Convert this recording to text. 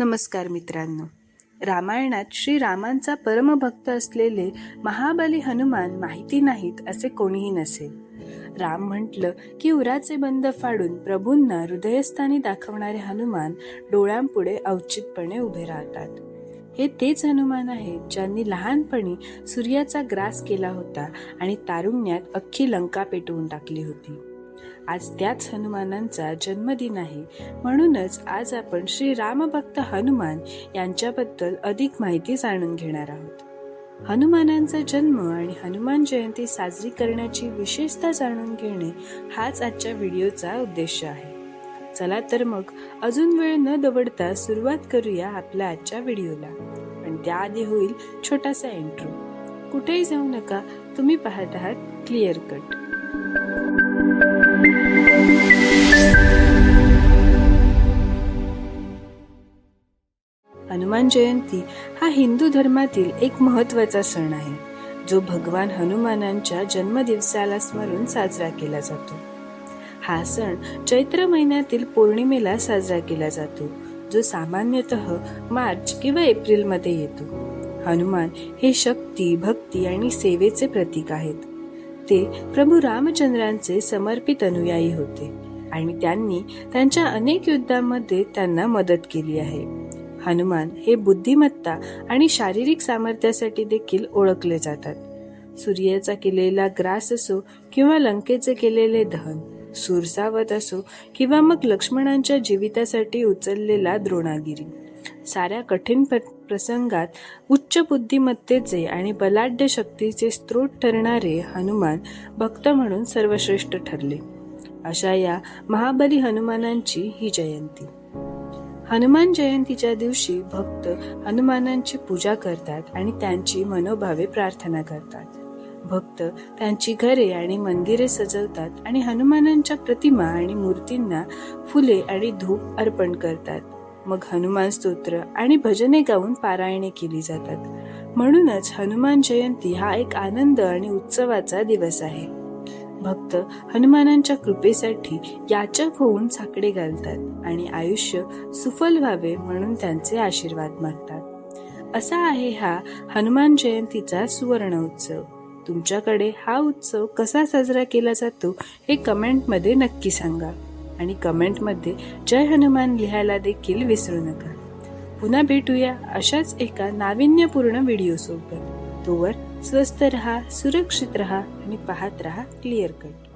नमस्कार मित्रांनो. रामायणात श्रीरामांचा परमभक्त असलेले महाबली हनुमान माहिती नाहीत असे कोणीही नसेल. राम म्हटलं की उराचे बंद फाडून प्रभूंना हृदयस्थानी दाखवणारे हनुमान डोळ्यांपुढे औचितपणे उभे राहतात. हे तेच हनुमान आहेत ज्यांनी लहानपणी सूर्याचा ग्रास केला होता आणि तारुण्यात अख्खी लंका पेटवून टाकली होती. आज त्याच हनुमानांचा जन्मदिन आहे. म्हणूनच आज आपण श्री रामभक्त हनुमान यांच्याबद्दल अधिक माहिती जाणून घेणार आहोत. हनुमानांचा जन्म आणि हनुमान जयंती साजरी करण्याची विशेषता जाणून घेणे हाच आजच्या व्हिडिओचा उद्देश आहे. चला तर मग अजून वेळ न दवडता सुरुवात करूया आपल्या आजच्या व्हिडिओला. पण त्याआधी होईल छोटासा इंट्रो कुठेही जाऊ नका तुम्ही पाहत आहात क्लिअर कट हनुमान जयंती हा हिंदू धर्मातील एक महत्त्वाचा सण आहे जो भगवान हनुमानांच्या जन्मदिवसाला स्मरून साजरा केला जातो. हा सण चैत्र महिन्यातील पौर्णिमेला साजरा केला जातो जो सामान्यतः मार्च किंवा एप्रिलमध्ये येतो. हनुमान हे शक्ती भक्ती आणि सेवेचे प्रतीक आहेत. ते प्रभू रामचंद्रांचे समर्पित अनुयायी होते आणि त्यांनी त्यांच्या अनेक युद्धांमध्ये त्यांना मदत केली आहे. हनुमान हे बुद्धिमत्ता आणि शारीरिक सामर्थ्यासाठी देखील ओळखले जातात. सूर्याचा केलेला ग्रास असो किंवा लंकेचे केलेले दहन सुरसावत असो किंवा मग लक्ष्मणांच्या जीवितासाठी उचललेला द्रोणागिरी. साऱ्या कठीण प्रसंगात उच्च बुद्धिमत्तेचे आणि बलाढ्य शक्तीचे स्त्रोत ठरणारे हनुमान भक्त म्हणून सर्वश्रेष्ठ ठरले. अशा या महाबली हनुमानांची ही जयंती. हनुमान जयंतीच्या दिवशी भक्त हनुमानांची पूजा करतात आणि त्यांची मनोभावे प्रार्थना करतात. भक्त त्यांची घरे आणि मंदिरे सजवतात आणि हनुमानांच्या प्रतिमा आणि मूर्तींना फुले आणि धूप अर्पण करतात. मग हनुमान स्तोत्र आणि भजने गाऊन पारायणे केली जातात. म्हणूनच हनुमान जयंती हा एक आनंद आणि उत्सवाचा दिवस आहे. भक्त हनुमानांच्या कृपेसाठी याचक होऊन साकडे घालतात आणि आयुष्य सुफल व्हावे म्हणून त्यांचे आशीर्वाद मागतात असा आहे हा हनुमान जयंतीचा सुवर्ण उत्सव तुमच्याकडे हा उत्सव कसा साजरा केला जातो हे कमेंटमध्ये नक्की सांगा आणि कमेंटमध्ये जय हनुमान लिहायला देखील विसरू नका. पुन्हा भेटूया अशाच एका नाविन्यपूर्ण व्हिडिओसोबत. तोवर स्वस्त रहा सुरक्षित रहा आणि पाहत रहा क्लिअर कट